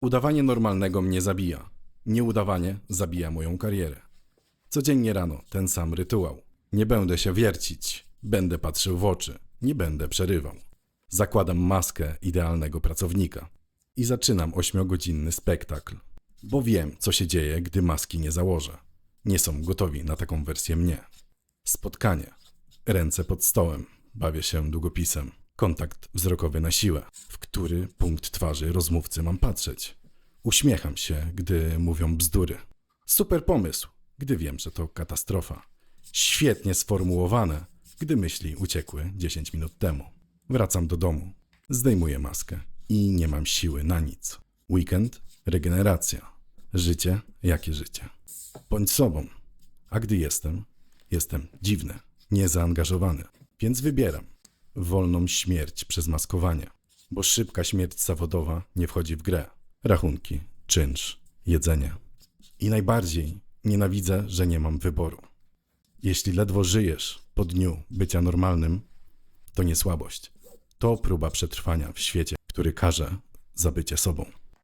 Udawanie normalnego mnie zabija. Nieudawanie zabija moją karierę. Codziennie rano ten sam rytuał. Nie będę się wiercić, będę patrzył w oczy, nie będę przerywał. Zakładam maskę idealnego pracownika i zaczynam ośmiogodzinny spektakl, bo wiem, co się dzieje, gdy maski nie założę. Nie są gotowi na taką wersję mnie. Spotkanie. Ręce pod stołem. Bawię się długopisem. Kontakt wzrokowy na siłę. W który punkt twarzy rozmówcy mam patrzeć? Uśmiecham się, gdy mówią bzdury. Super pomysł, gdy wiem, że to katastrofa. Świetnie sformułowane, gdy myśli uciekły 10 minut temu. Wracam do domu. Zdejmuję maskę i nie mam siły na nic. Weekend, regeneracja. Życie, jakie życie? Bądź sobą. A gdy jestem, jestem dziwny, niezaangażowany. Więc wybieram wolną śmierć przez maskowanie, bo szybka śmierć zawodowa nie wchodzi w grę. Rachunki, czynsz, jedzenie. I najbardziej nienawidzę, że nie mam wyboru. Jeśli ledwo żyjesz po dniu bycia normalnym, to nie słabość. To próba przetrwania w świecie, który każe za bycie sobą.